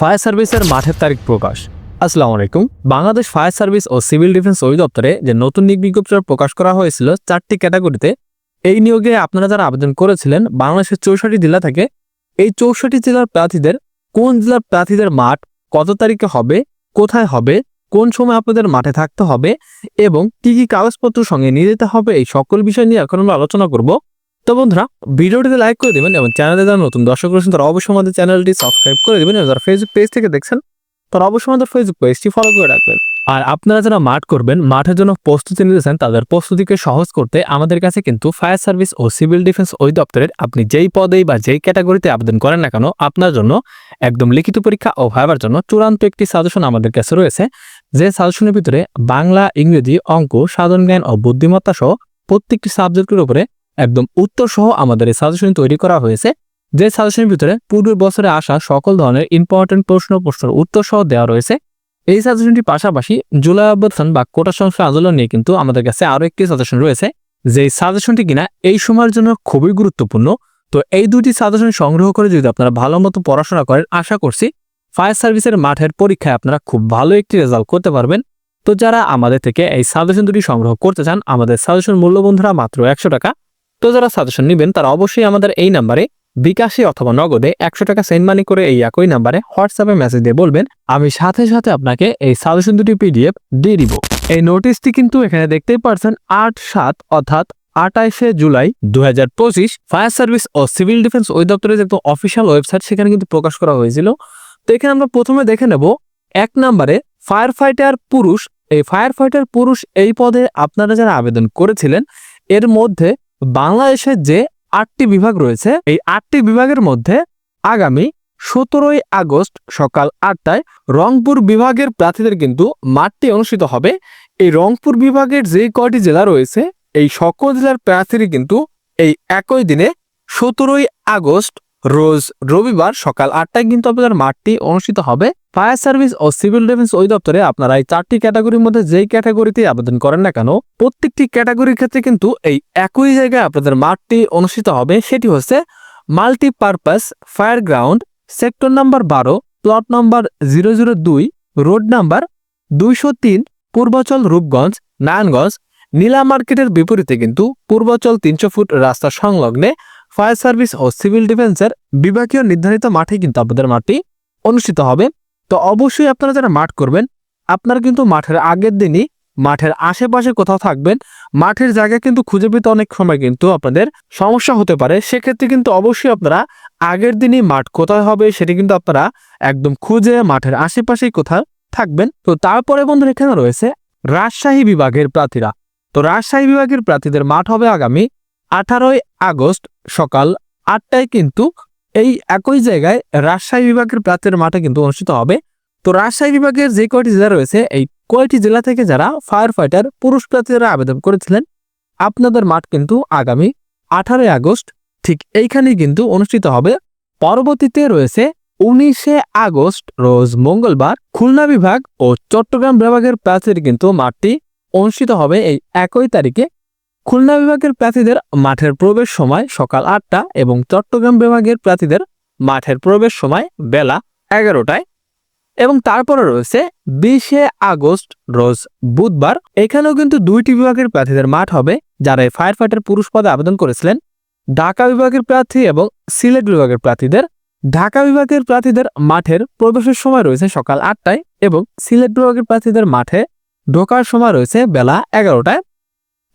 Fire সার্ভিসের মাঠের তারিখ প্রকাশ। আসসালামু আলাইকুম। বাংলাদেশ ফায়ার সার্ভিস ও সিভিল ডিফেন্স অধিদপ্তরে যে নতুন নিয়োগ বিজ্ঞপ্তি প্রকাশ করা হয়েছিল, চারটি ক্যাটাগরিতে, এই নিয়োগে আপনারা যারা আবেদন করেছিলেন, বাংলাদেশের চৌষট্টি জেলা থেকে, এই চৌষট্টি জেলার প্রার্থীদের কোন জেলার প্রার্থীদের মাঠ কত তারিখে হবে, কোথায় হবে, কোন সময় আপনাদের মাঠে থাকতে হবে, এবং কি কি কাগজপত্র সঙ্গে নিয়ে যেতে হবে, এই সকল বিষয় নিয়ে এখন আমরা আলোচনা করব। তো বন্ধুরা, ভিডিওটিতে লাইক করে দেবেন এবং চ্যানেলে যারা নতুন দর্শক রয়েছেন, তারা অবশ্যই আমাদের চ্যানেলটি সাবস্ক্রাইব করে দেবেন এবং যারা ফেসবুক পেজ থেকে দেখছেন, তারা অবশ্যই আমাদের ফেসবুক পেজটি ফলো করে রাখবেন। আর আপনারা যারা মাঠ করবেন, মাঠের জন্য প্রস্তুতি নিতেছেন তাদের প্রস্তুতিকে সহজ করতে আমাদের কাছে কিন্তু ফায়ার সার্ভিস ও সিভিল ডিফেন্স অধিদপ্তরের আপনি যেই পদেই বা যেই ক্যাটাগরিতে আবেদন করেন না কেন, আপনার জন্য একদম লিখিত পরীক্ষা ও ভাইবার জন্য চূড়ান্ত একটি সাজেশন আমাদের কাছে রয়েছে। যে সাজেশনের ভিতরে বাংলা, ইংরেজি, অঙ্ক, সাধারণ জ্ঞান ও বুদ্ধিমত্তা সহ প্রত্যেকটি সাবজেক্টের উপরে একদম উত্তর সহ আমাদের এই সাজেশন তৈরি করা হয়েছে। যে সাজেশনের ভিতরে পূর্বের বছরে আসা সকল ধরনের ইম্পর্টেন্ট প্রশ্ন প্রশ্নের উত্তর সহ দেওয়া রয়েছে। এই সাজেশনটি পাশাপাশি জুলাই অভ্যর্থন বা কোটা সংস্কার আন্দোলন নিয়ে কিন্তু আমাদের কাছে আরও একটি সাজেশন রয়েছে। যে সাজেশনটি কিনা এই সময়ের জন্য খুবই গুরুত্বপূর্ণ। তো এই দুটি সাজেশন সংগ্রহ করে যদি আপনারা ভালো মতো পড়াশোনা করেন, আশা করছি ফায়ার সার্ভিসের মাঠের পরীক্ষায় আপনারা খুব ভালো একটি রেজাল্ট করতে পারবেন। তো যারা আমাদের থেকে এই সাজেশন দুটি সংগ্রহ করতে চান, আমাদের সাজেশন মূল্য বন্ধুরা মাত্র একশো টাকা। তো যারা সাজেশন নেবেন, তারা অবশ্যই আমাদের এই নাম্বারে বিকাশে অথবা নগদে একশো টাকা সেন্ড মানি করে এই একই নাম্বারে হোয়াটসঅ্যাপে মেসেজ দিয়ে বলবেন, আমি সাথে সাথে আপনাকে এই সাজেশন দুটি পিডিএফ দিয়ে দিব। এই নোটিশটি কিন্তু এখানে দেখতেই পারছেন, আট সাত অর্থাৎ আটাইশে জুলাই দু হাজার পঁচিশ ফায়ার সার্ভিস ও সিভিল ডিফেন্স অধিদপ্তরের যে অফিসিয়াল ওয়েবসাইট সেখানে কিন্তু প্রকাশ করা হয়েছিল। তো এখানে আমরা প্রথমে দেখে নেব, এক নম্বরে ফায়ার ফাইটার পুরুষ, এই ফায়ার ফাইটার পুরুষ এই পদে আপনারা যারা আবেদন করেছিলেন, এর মধ্যে বাংলাদেশের যে আটটি বিভাগ রয়েছে, এই আটটি বিভাগের মধ্যে আগামী সতেরোই আগস্ট সকাল আটটায় রংপুর বিভাগের প্রার্থীদের কিন্তু মাঠটি অনুষ্ঠিত হবে। এই রংপুর বিভাগের যে কয়টি জেলা রয়েছে, এই সকল জেলার প্রার্থীরা কিন্তু এই একই দিনে সতেরোই আগস্ট রোজ রবিবার সকাল আটটায় কিন্তু আপনাদের মাঠটি অনুষ্ঠিত হবে। ফায়ার সার্ভিস ও সিভিল ডিফেন্স অধিদপ্তরে আপনারা এই চারটি ক্যাটাগরির মধ্যে যেই ক্যাটাগরিতে আবেদন করেন না কেন, প্রত্যেকটি ক্যাটাগরির ক্ষেত্রে কিন্তু এই একই জায়গায় আপনাদের মাঠটি অনুষ্ঠিত হবে। সেটি হচ্ছে multipurpose, fire ground, sector number বারো, প্লট নাম্বার জিরো জিরো দুই, রোড নাম্বার দুইশো তিন, পূর্বাচল রূপগঞ্জ, নারায়ণগঞ্জ। নীলা মার্কেটের বিপরীতে কিন্তু পূর্বাচল তিনশো ফুট রাস্তা সংলগ্নে ফায়ার সার্ভিস ও সিভিল ডিফেন্সের বিভাগীয় নির্ধারিত মাঠে কিন্তু আপনাদের মাঠটি অনুষ্ঠিত হবে। তো অবশ্যই আপনারা যারা মাঠ করবেন, আপনারা কিন্তু মাঠের আগের দিনই মাঠের আশেপাশে কোথাও থাকবেন। মাঠের জায়গা কিন্তু খুঁজে পেতে অনেক সময় কিন্তু আপনাদের সমস্যা হতে পারে। সেক্ষেত্রে কিন্তু অবশ্যই আপনারা আগের দিনই মাঠ কোথায় হবে সেটি কিন্তু আপনারা একদম খুঁজে মাঠের আশেপাশেই কোথাও থাকবেন। তো তারপরে বন্ধুরা এখানে রয়েছে রাজশাহী বিভাগের প্রার্থীরা। তো রাজশাহী বিভাগের প্রার্থীদের মাঠ হবে আগামী আঠারোই আগস্ট সকাল আটটায় কিন্তু এই একই জায়গায় রাজশাহী বিভাগের প্রার্থীর মাঠে কিন্তু অনুষ্ঠিত হবে। তো রাজশাহী বিভাগের যে কয়টি জেলা রয়েছে, এই কয়টি জেলা থেকে যারা ফায়ার ফাইটার পুরুষ প্রার্থীরা আবেদন করেছিলেন, আপনাদের মাঠ কিন্তু আগামী আঠারোই আগস্ট, ঠিক এইখানেই কিন্তু অনুষ্ঠিত হবে। পরবর্তীতে রয়েছে উনিশে আগস্ট, রোজ মঙ্গলবার খুলনা বিভাগ ও চট্টগ্রাম বিভাগের প্রার্থীর কিন্তু মাঠটি অনুষ্ঠিত হবে এই একই তারিখে। খুলনা বিভাগের প্রার্থীদের মাঠের প্রবেশ সময় সকাল আটটা এবং চট্টগ্রাম বিভাগের প্রার্থীদের মাঠের প্রবেশ সময় বেলা এগারোটায়। এবং তারপরে রয়েছে বিশে আগস্ট, রোজ বুধবার। এখানেও কিন্তু দুইটি বিভাগের প্রার্থীদের মাঠ হবে, যারা এই ফায়ার ফাইটার পুরুষ পদে আবেদন করেছিলেন। ঢাকা বিভাগের প্রার্থী এবং সিলেট বিভাগের প্রার্থীদের। ঢাকা বিভাগের প্রার্থীদের মাঠের প্রবেশের সময় রয়েছে সকাল আটটায় এবং সিলেট বিভাগের প্রার্থীদের মাঠে ঢোকার সময় রয়েছে বেলা এগারোটায়।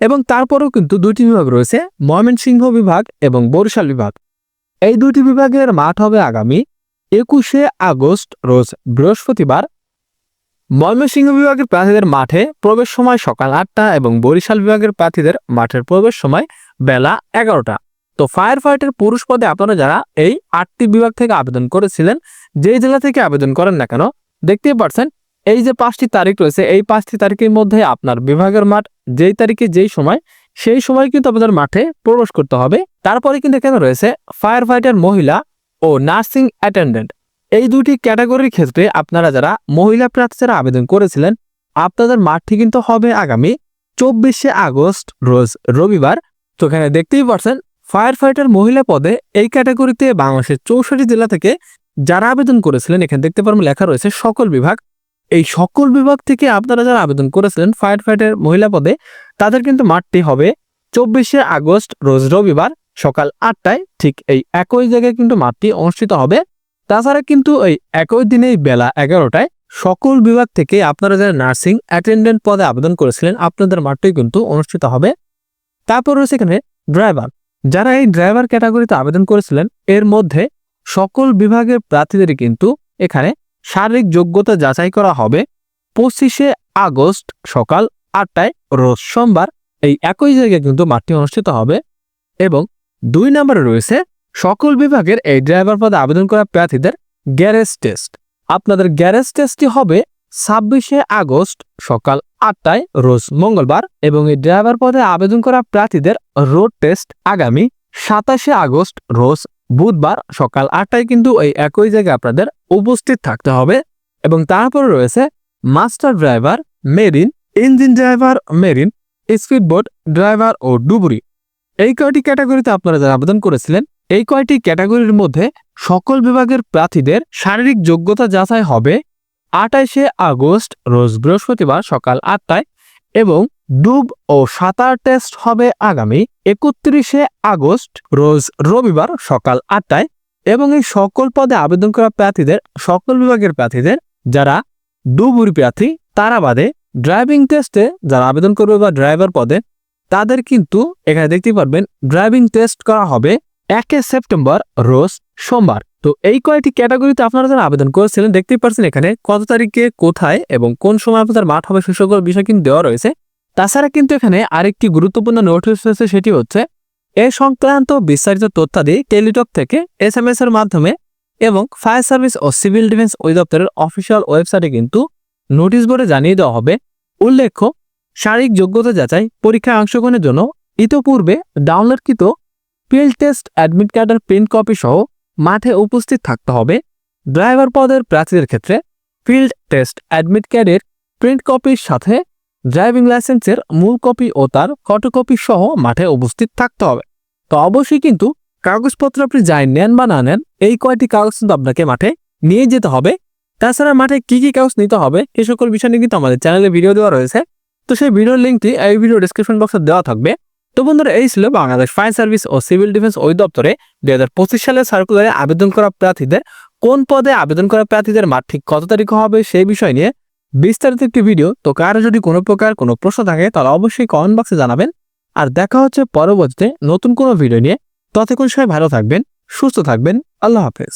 এবং তারপরেও কিন্তু দুইটি বিভাগ রয়েছে, ময়মনসিংহ বিভাগ এবং বরিশাল বিভাগ। এই দুইটি বিভাগের মাঠ হবে আগামী একুশে আগস্ট, রোজ বৃহস্পতিবার। ময়মনসিংহ বিভাগের প্রার্থীদের মাঠে প্রবেশ সময় সকাল আটটা এবং বরিশাল বিভাগের প্রার্থীদের মাঠের প্রবেশ সময় বেলা এগারোটা। তো ফায়ার ফাইটার পুরুষ পদে আপনারা যারা এই আটটি বিভাগ থেকে আবেদন করেছিলেন, যেই জেলা থেকে আবেদন করেন না কেন, দেখতেই পারছেন, এই যে পাঁচটি তারিখ রয়েছে, এই পাঁচটি তারিখের মধ্যে আপনার বিভাগের মাঠ যেই তারিখে যেই সময়, সেই সময় কিন্তু আপনাদের মাঠে প্রবেশ করতে হবে। তারপরে কিন্তু এখানে রয়েছে ফায়ার ফাইটার মহিলা ও নার্সিং অ্যাটেন্ডেন্ট এই দুটি ক্যাটাগরির ক্ষেত্রে আপনারা যারা মহিলা প্রার্থীরা আবেদন করেছিলেন, আপনাদের মাঠটি কিন্তু হবে আগামী চব্বিশে আগস্ট, রোজ রবিবার। তো এখানে দেখতেই পারছেন ফায়ার ফাইটার মহিলা পদে এই ক্যাটাগরিতে বাংলাদেশের চৌষট্টি জেলা থেকে যারা আবেদন করেছিলেন, এখানে দেখতে পারবেন লেখা রয়েছে সকল বিভাগ। এই সকল বিভাগ থেকে আপনারা যারা আবেদন করেছিলেন ফায়ার ফাইটার মহিলা পদে, তাদের কিন্তু মাঠটি হবে চব্বিশে আগস্ট, রোজ রবিবার সকাল আটটায়। ঠিক এই একই জায়গায় কিন্তু মাঠটি অনুষ্ঠিত হবে। তাছাড়া কিন্তু এই একই দিনেই বেলা এগারোটায় সকল বিভাগ থেকে আপনারা যারা নার্সিং অ্যাটেন্ডেন্ট পদে আবেদন করেছিলেন, আপনাদের মাঠটি কিন্তু অনুষ্ঠিত হবে। তারপর রয়েছে এখানে ড্রাইভার। যারা এই ড্রাইভার ক্যাটাগরিতে আবেদন করেছিলেন, এর মধ্যে সকল বিভাগের প্রার্থীদেরই কিন্তু এখানে শারীরিক যোগ্যতা যাচাই করা হবে পঁচিশে আগস্ট সকাল আটটায়, রোজ সোমবার। এই একই জায়গায় কিন্তু মাঠটি অনুষ্ঠিত হবে এবং দুই নম্বরে রয়েছে সকল বিভাগের এই ড্রাইভার পদে আবেদন করা প্রার্থীদের গ্যারেজ টেস্ট আপনাদের গ্যারেজ টেস্টটি হবে ছাব্বিশে আগস্ট সকাল আটটায়, রোজ মঙ্গলবার এবং এই ড্রাইভার পদে আবেদন করা প্রার্থীদের রোড টেস্ট আগামী সাতাশে আগস্ট, রোজ বুধবার সকাল আটটায় কিন্তু এই একই জায়গায় আপনাদের উপস্থিত থাকতে হবে এবং তারপরে রয়েছে master driver marine, engine driver marine, speedboat driver ও ডুবুরি। এই কয়টি ক্যাটাগরিতে আপনারা যারা আবেদন করেছিলেন, এই কয়টি ক্যাটাগরির মধ্যে সকল বিভাগের প্রার্থীদের শারীরিক যোগ্যতা যাচাই হবে আঠাইশে আগস্ট, রোজ বৃহস্পতিবার সকাল আটটায়। এবং ডুব ও সাঁতার টেস্ট হবে আগামী একত্রিশে আগস্ট, রোজ রবিবার সকাল আটটায় এবং এই সকল পদে আবেদন করা প্রার্থীদের, সকল বিভাগের প্রার্থীদের যারা ডুবুরি প্রার্থী, তারা বাদে ড্রাইভিং টেস্টে যারা আবেদন করবে বা ড্রাইভার পদে, তাদের কিন্তু এখানে দেখতে পারবেন ড্রাইভিং টেস্ট করা হবে একে সেপ্টেম্বর, রোজ সোমবার। তো এই কয়েকটি ক্যাটাগরিতে আপনারা যারা আবেদন করেছিলেন, দেখতেই পারছেন এখানে কত তারিখে, কোথায় এবং কোন সময় আপনাদের মাঠ হবে সে সকল বিষয় কিন্তু দেওয়া রয়েছে। তাছাড়া কিন্তু এখানে আরেকটি গুরুত্বপূর্ণ নোটিশ রয়েছে সেটি হচ্ছে এ সংক্রান্ত বিস্তারিত তথ্যাদি টেলিটক থেকে এস এম এর মাধ্যমে এবং ফায়ার সার্ভিস ও সিভিল ডিফেন্স অধিদপ্তরের অফিসিয়াল ওয়েবসাইটে কিন্তু নোটিশ বোর্ডে জানিয়ে দেওয়া হবে। উল্লেখ্য, শারীরিক যোগ্যতা যাচাই পরীক্ষায় অংশগ্রহণের জন্য ইতোপূর্বে ডাউনলোডকৃত ফিল্ড টেস্ট অ্যাডমিট কার্ডের প্রিন্ট কপি সহ মাঠে উপস্থিত থাকতে হবে। ড্রাইভার পদের প্রার্থীদের ক্ষেত্রে ফিল্ড টেস্ট অ্যাডমিট কার্ডের প্রিন্ট কপির সাথে ড্রাইভিং লাইসেন্সের মূল কপি ও তার ফটোকপি সহ মাঠে উপস্থিত থাকতে হবে। তো অবশ্যই কিন্তু কাগজপত্র আপনি যাই নেন বা না নেন, এই কয়টি কাগজ কিন্তু আপনাকে মাঠে নিয়ে যেতে হবে। তাছাড়া মাঠে কি কি কাগজ নিতে হবে এই সকল বিষয় নিয়ে কিন্তু আমাদের চ্যানেলে ভিডিও দেওয়া রয়েছে। তো সেই ভিডিওর লিঙ্কটি এই ভিডিও ডিসক্রিপশন বক্সে দেওয়া থাকবে। তো বন্ধুরা, এই ছিল বাংলাদেশ ফায়ার সার্ভিস ও সিভিল ডিফেন্স অধিদপ্তরে দুই হাজার পঁচিশ সালের সার্কুলারে আবেদন করা প্রার্থীদের, কোন পদে আবেদন করা প্রার্থীদের মাঠ ঠিক কত তারিখে হবে সেই বিষয় নিয়ে বিস্তারিত একটি ভিডিও। তো কারও যদি কোনো প্রকার কোনো প্রশ্ন থাকে, তাহলে অবশ্যই কমেন্ট বক্সে জানাবেন। আর দেখা হচ্ছে পরবর্তীতে নতুন কোনো ভিডিও নিয়ে। ততক্ষণ সবাই ভালো থাকবেন, সুস্থ থাকবেন। আল্লাহ হাফেজ।